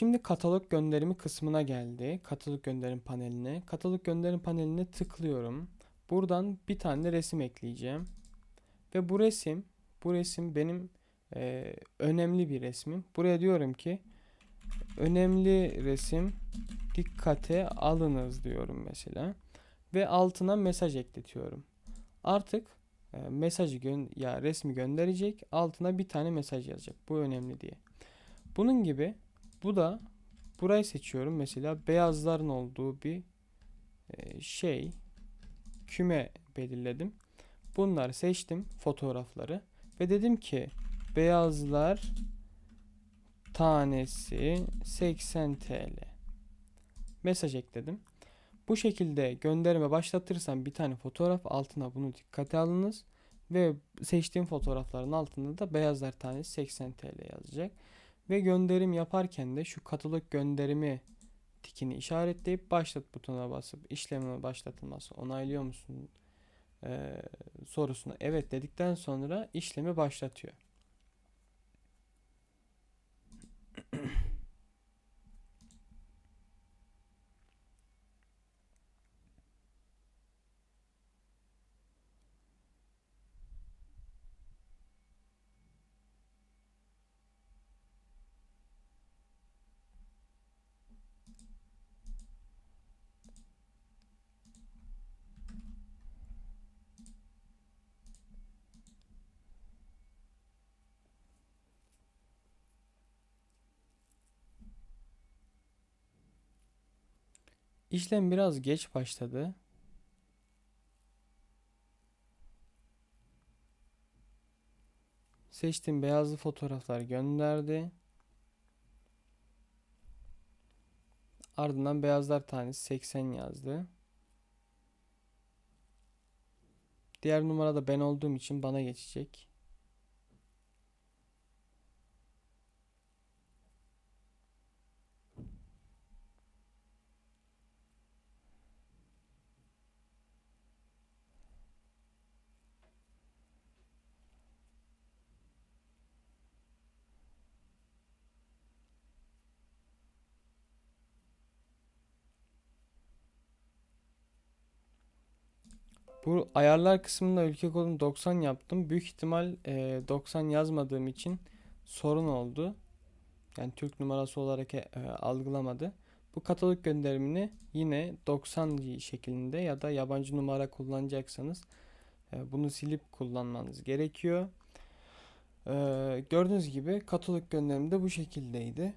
Şimdi katalog gönderimi kısmına geldi. Katalog gönderim paneline. Katalog gönderim paneline tıklıyorum. Buradan bir tane resim ekleyeceğim. Ve bu resim, bu resim benim e, önemli bir resmim. Buraya diyorum ki önemli resim dikkate alınız diyorum mesela. Ve altına mesaj ekletiyorum. Artık e, mesajı gön ya resmi gönderecek. Altına bir tane mesaj yazacak. Bu önemli diye. Bunun gibi bu da burayı seçiyorum. Mesela beyazların olduğu bir e, şey küme belirledim. Bunları seçtim fotoğrafları ve dedim ki beyazlar tanesi 80 TL. Mesaj ekledim. Bu şekilde gönderime başlatırsam bir tane fotoğraf altına bunu dikkate alınız ve seçtiğim fotoğrafların altında da beyazlar tanesi 80 TL yazacak. Ve gönderim yaparken de şu katalog gönderimi tikini işaretleyip başlat butonuna basıp işlemin başlatılması onaylıyor musun Ee, sorusuna evet dedikten sonra işlemi başlatıyor. İşlem biraz geç başladı. Seçtim beyazlı fotoğraflar gönderdi. Ardından beyazlar tanesi 80 yazdı. Diğer numarada ben olduğum için bana geçecek. Bu ayarlar kısmında ülke kodunu 90 yaptım. Büyük ihtimal e, 90 yazmadığım için sorun oldu. Yani Türk numarası olarak e, algılamadı. Bu katalog gönderimini yine 90 şeklinde ya da yabancı numara kullanacaksanız e, bunu silip kullanmanız gerekiyor. E, gördüğünüz gibi katalog gönderimi de bu şekildeydi.